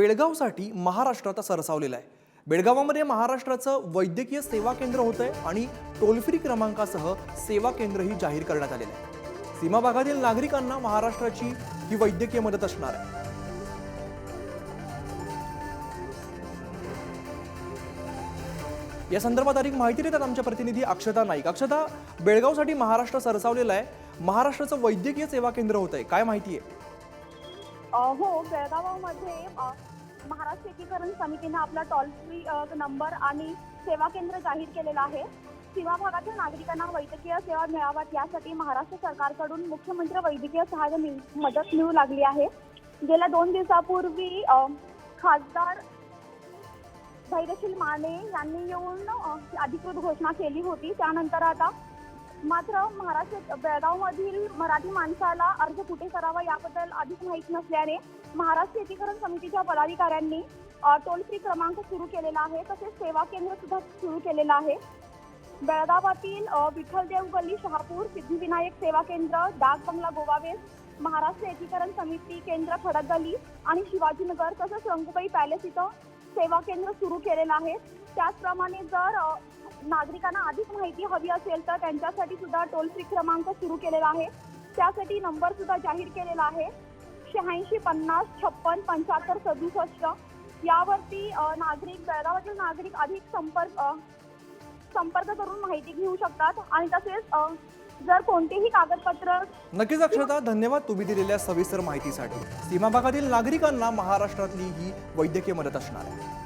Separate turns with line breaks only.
बेळगावसाठी महाराष्ट्र आता सरसावलेला आहे. बेळगावामध्ये महाराष्ट्राचं वैद्यकीय सेवा केंद्र होतं आहे आणि टोल फ्री क्रमांकासह सेवा केंद्रही जाहीर करण्यात आलेलं आहे. सीमा भागातील नागरिकांना महाराष्ट्राची ही वैद्यकीय मदत असणार आहे. या संदर्भात अधिक माहिती देतात आमच्या प्रतिनिधी अक्षता नाईक. अक्षता बेळगावसाठी महाराष्ट्र सरसावलेला आहे. महाराष्ट्राचं वैद्यकीय सेवा केंद्र होत आहे काय माहिती आहे?
हो बेळगावामध्ये महाराष्ट्र एकीकरण समितीने आपला टोल फ्री नंबर आणि सेवा केंद्र जाहीर केलेला आहे. सीमा भागातील नागरिकांना वैद्यकीय सेवा मिळाव्यात यासाठी महाराष्ट्र सरकारकडून मुख्यमंत्री वैद्यकीय सहाय्य मदत मिळू लागली आहे. गेल्या दोन दिवसापूर्वी खासदार धैर्यशील माने यांनी येऊन अधिकृत घोषणा केली होती. त्यानंतर आता मात्र महाराष्ट्र बेळगावमधील मराठी माणसाला अर्ज कुठे करावा याबद्दल अधिक माहीत नसल्याने महाराष्ट्र शेतीकरण समितीच्या पदाधिकाऱ्यांनी टोल फ्री क्रमांक सुरू केलेला आहे तसेच सेवा केंद्र सुद्धा सुरू केलेलं आहे. बेळगावातील विठ्ठलदेव गल्ली शहापूर सिद्धिविनायक सेवा केंद्र डाक बंगला गोवावेस महाराष्ट्र एकीकरण समिती केंद्र खडक गल्ली आणि शिवाजीनगर तसंच रंगुबाई पॅलेस इथं सेवा केंद्र सुरू केलेलं आहे. त्याचप्रमाणे जर नागरिकांना अधिक माहिती हवी असेल तर त्यांच्यासाठी सुद्धा टोल फ्री क्रमांक सुरू केलेला आहे. त्यासाठी नंबर सुद्धा जाहीर केलेला आहे. शहाऐंशी पन्नास छप्पन पंच्याहत्तर सदुसष्ट. यावरती नागरिक बेळगावातील नागरिक अधिक संपर्क संपर्क करून माहिती घेऊ शकतात. आणि तसेच जर कोणतेही कागदपत्र
नक्कीच अक्षता धन्यवाद तुम्ही दिलेल्या सविस्तर माहितीसाठी. सीमा भागातील नागरिकांना महाराष्ट्रातली ही वैद्यकीय मदत असणार आहे.